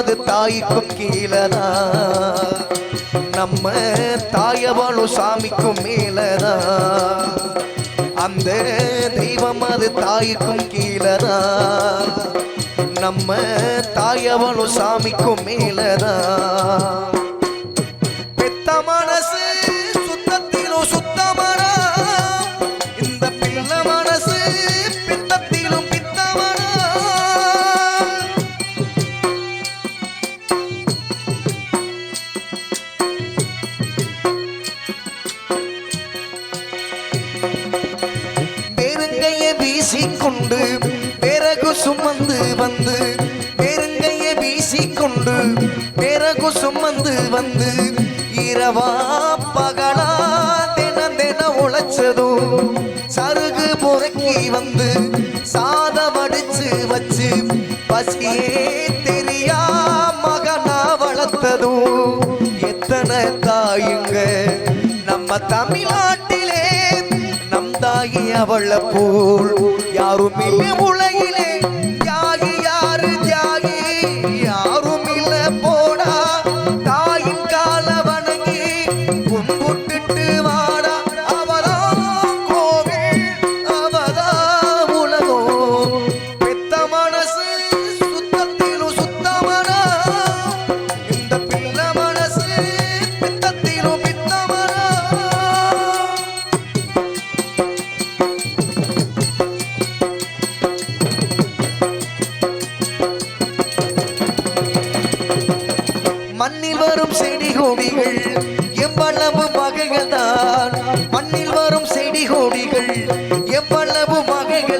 அது தாய்க்கும் கீழதா நம்ம தாயவளும் சாமிக்கும் மேலதா அந்த தெய்வம் அது தாய்க்கும் கீழதா நம்ம தாயவளும் சாமிக்கும் மேலதான் வீசிக்கொண்டு பிறகு சுமந்து வந்து பெருங்கையை வீசிக்கொண்டு பிறகு சுமந்து வந்து இரவா பகலா தினம் தினம் உழைச்சதும் சருகு பொறுக்கி வந்து சாதம் அடிச்சு வச்சு பசியே தெரியா மகனா வளர்த்ததும் அவள போல் யாரும் உலகிலே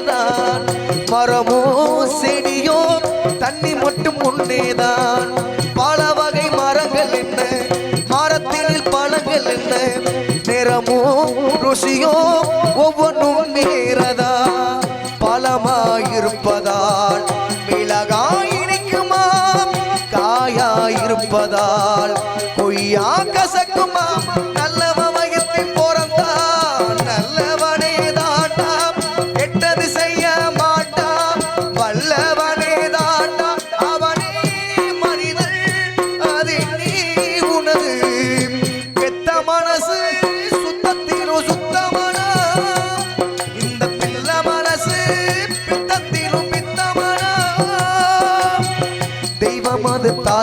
தான். மரமோ செடியோ தண்ணி மட்டும் உண்டேதான் பல வகை மரங்கள் என்ன? மரத்தில் பழங்கள் என்ன? நிறமோ ருசியோ ஒவ்வொன்றும் நேரதா பலமாயிருப்பதால் மிளகாயிருக்குமா காயாயிருப்பதால் பொய்யா கசக்குமா?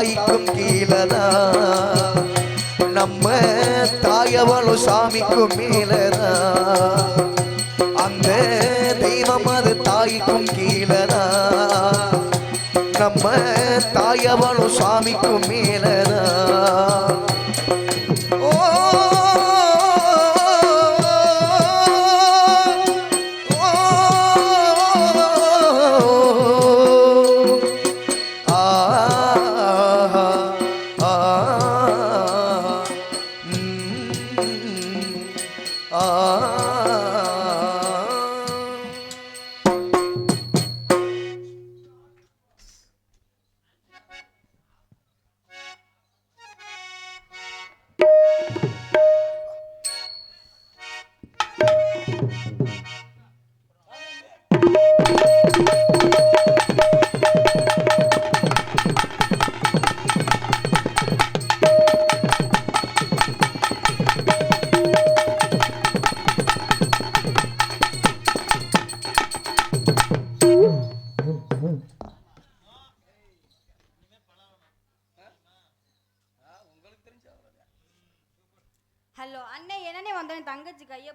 தாய்க்கும் கீழதா? நம்ம தாயவளும் சாமிக்கும் மேலதா? அந்த தெய்வம் அது தாய்க்கும் கீழதா? நம்ம தாயவளும் சாமிக்கும் மேலதா?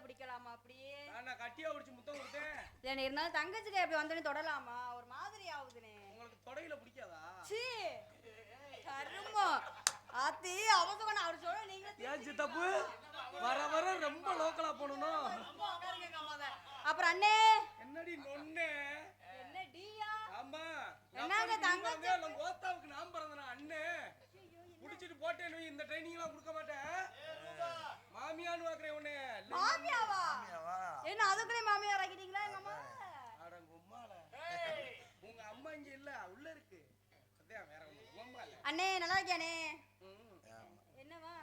பிடிக்கலாமா அப்படியே? நான் கட்டியா பிடிச்சி முத்தம் கொடுத்தேன். இல்ல இருந்தாலும் தங்கச்சி கை அப்படி வந்தோடனே தொடலாமா? ஒரு மாதிரி ஆகுதுனே. உங்களுக்கு தொடையில பிடிக்காதா? சீ கருமோ. ஆத்தி அவசரம் அவர் சொல்ல நீங்க ஏன் சித்தப்பு? வர வர ரொம்ப லோக்கலா போகணும் அப்புறம் அண்ணே. என்னடி நொண்ணே? என்ன டீயா? ஆமா. என்னங்க தங்கச்சி? ஓத்தாவுக்கு நான் பிறந்தனா அண்ணே? புடிச்சிட்டு போட்டேன்னு இந்த ட்ரைனிங் எல்லாம் கொடுக்க மாட்டேன். மாமியான்னு பாக்குறேன் உன்னை. மாமியாவா? என்ன என்ன அதுக்குள்ளே மாமியார் ஆக்கிட்டீங்களா எங்க அம்மா? அட உங்க அம்மால. உங்க அம்மா இங்க இல்ல உள்ள இருக்கு. அதான் வேற ஒண்ணு. உங்க அம்மா இல்ல. அண்ணே நல்லா இருக்கியாண்ணே ம். என்னவா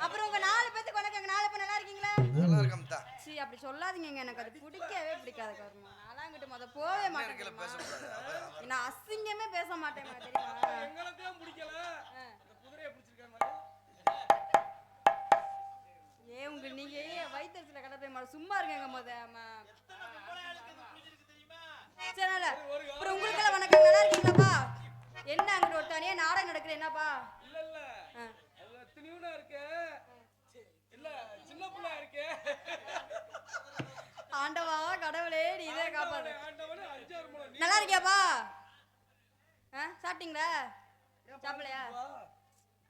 அப்புறம் உங்க நாலு பேத்துக்கு நாலு பேர் நல்லா இருக்கீங்களா? நல்லா சீ அப்படி சொல்லாதீங்க எனக்கு அது பிடிக்கவே பிடிக்காது கருமா. நான்கிட்ட முத போவே மாட்டேன்? நான் அசிங்கமே பேச மாட்டேன் தெரியுமா? எங்களுக்கும் பிடிக்கல. குதிரையை பிடிச்சிருக்க மாதிரி ஏன் உங்க நீங்க ஏன் வயிற்றுல கடப்பே மாட்டேன் சும்மா இருக்கேங்க முத நல்லா இருக்கியாப்பா? சாப்பிட்டீங்களா? சாப்பிடலையா.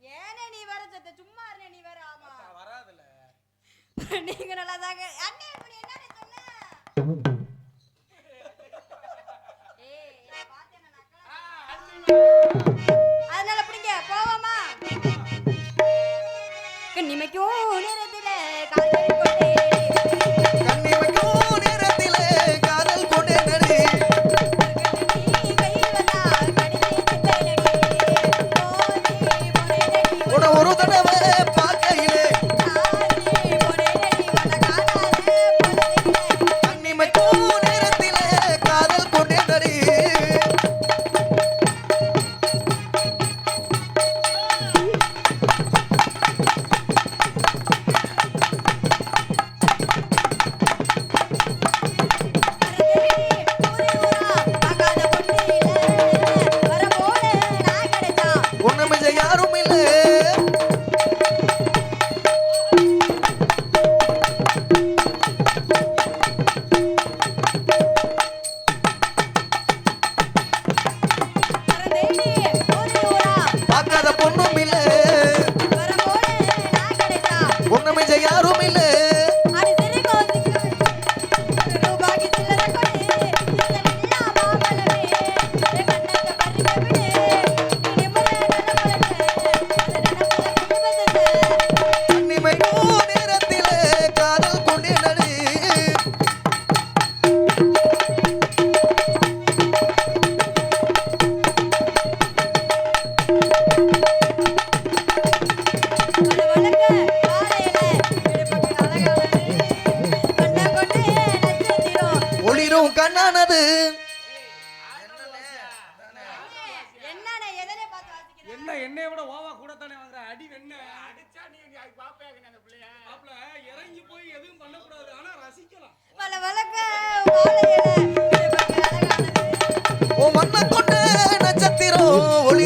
ஏனே நீ வேற சத்த சும்மா இருந்தே நீ வேற ஆமா. வராதுல. நீங்க நல்லா தாங்க அண்ணே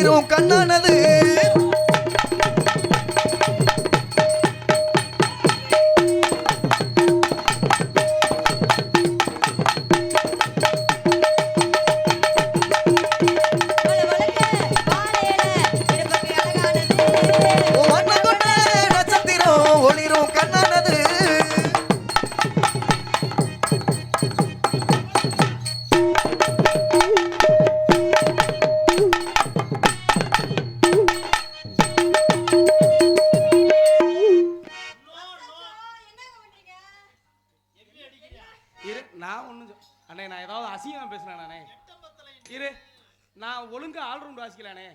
quiero ganar ஆல்ரவுண்ட் வாசிக்கலானே.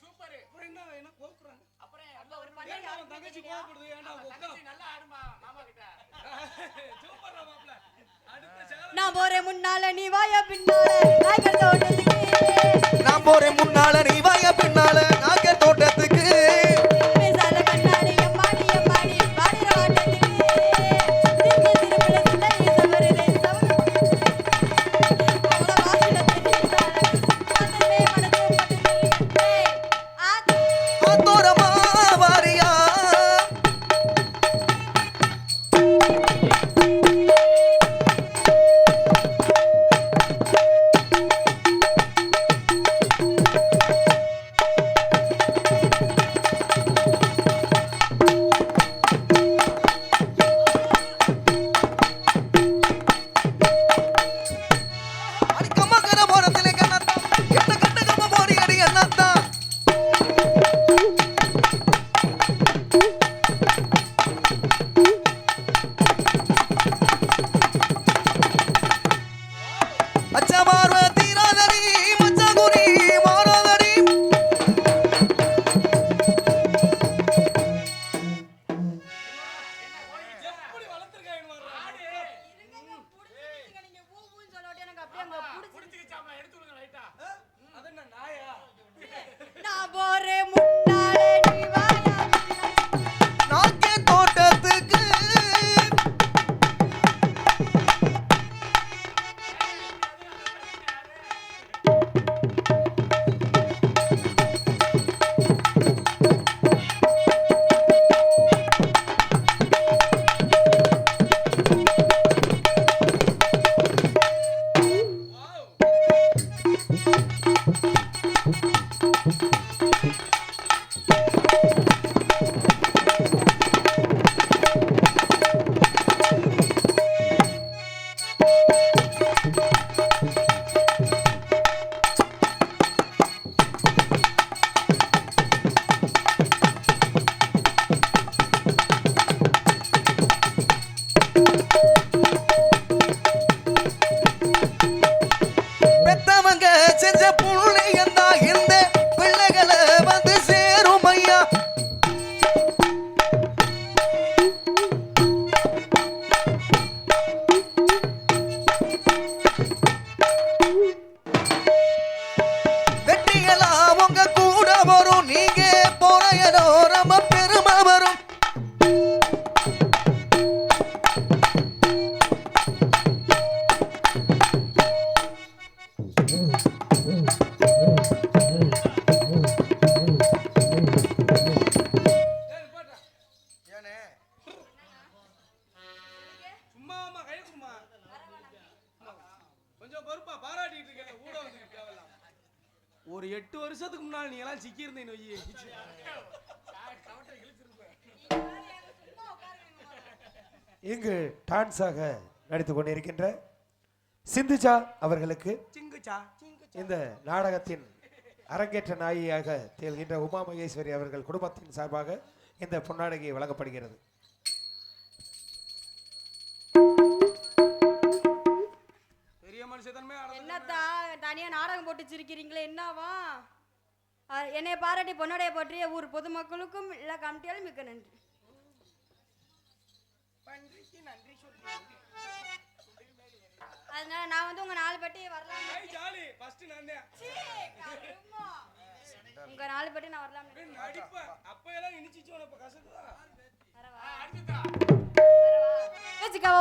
சூப்பர். அப்புறம் என்ன என்ன கோக்குறாங்க? ஏன்டா உன் தங்கச்சி கோவப்படுது ஏன்டா உங்க அக்கா சூப்பர்டா மாப்ள அடுத்த சேர நான் போறேன் முன்னால நீ வாயா பின்னால. நான் போறேன் முன்னால நீ வாய பின்னால. சிங்கிள் டான்ஸாக நடித்துக் கொண்டிருக்கின்ற சிந்துஜா அவர்களுக்கு இந்த நாடகத்தின் அரங்கேற்ற நாயியாக திகழ்கின்ற உமா மகேஸ்வரி அவர்கள் குடும்பத்தின் சார்பாக இந்த பொன்னாடகை வழங்கப்படுகிறது. என்னத்தா தனியா நாடகம் போட்டு சிரிக்கிறீங்களே என்னவா? என்னை பாராட்டி பொன்னடைய பற்றிய ஊர் பொதுமக்களுக்கும் எல்லா கமிட்டியாலும் மிக்க நன்றி. அதனால நான் வந்து உங்க நாலு பட்டி வரலாம் ஜாலி. ஃபர்ஸ்ட் நான். உங்க நாலு பட்டி நான் வரலாம் நடிப்பேன் அப்ப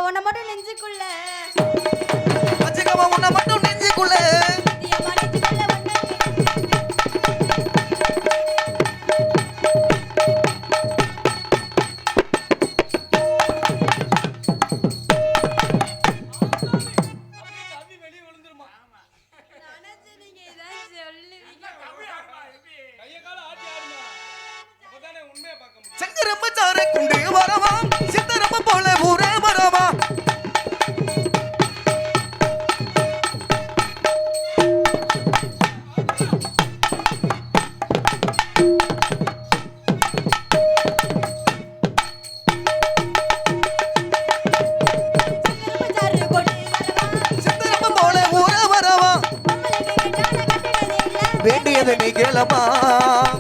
உன்னை மட்டும் நெஞ்சுக்குள்ள. 了吧。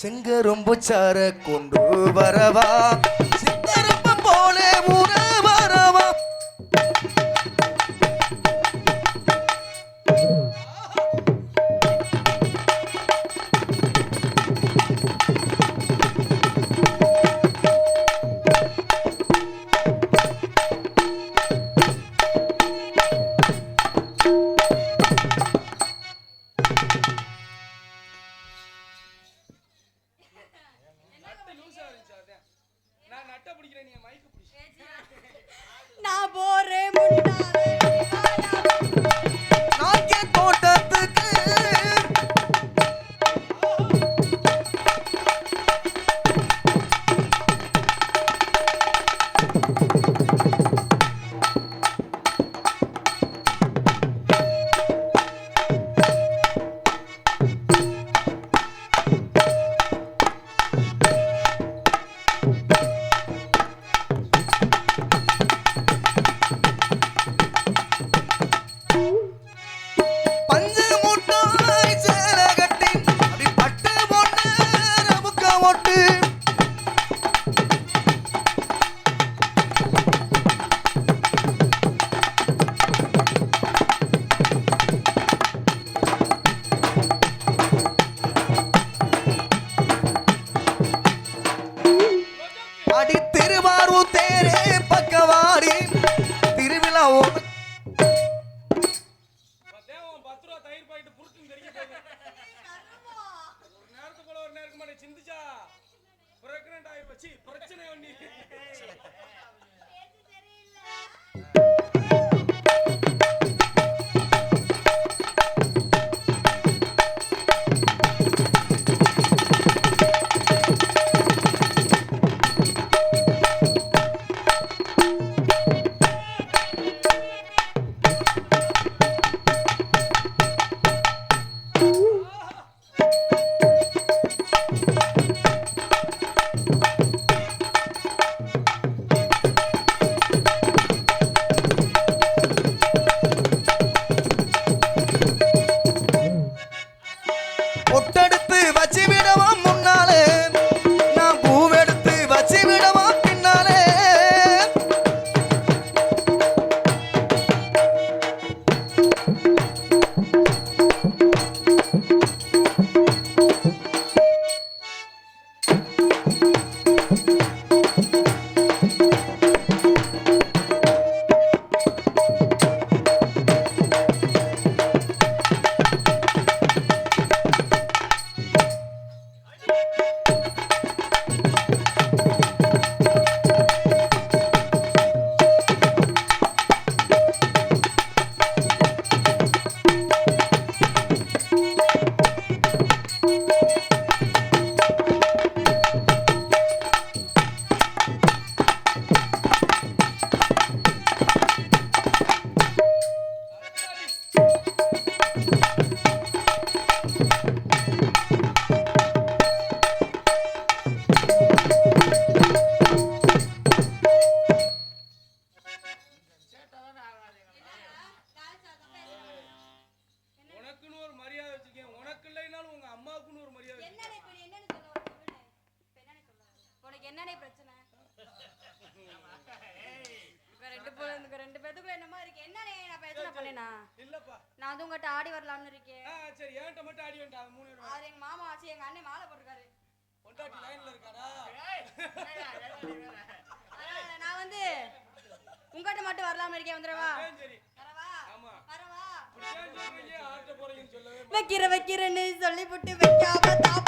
செங்கரும்பு சார கொண்டு வரவா? చింతిచా ప్రెగ్నెంట్ అయి వచ్చి ప్రచన வைக்கிற வைக்கிறேன்னு சொல்லி விட்டு வைக்காம தாப்ப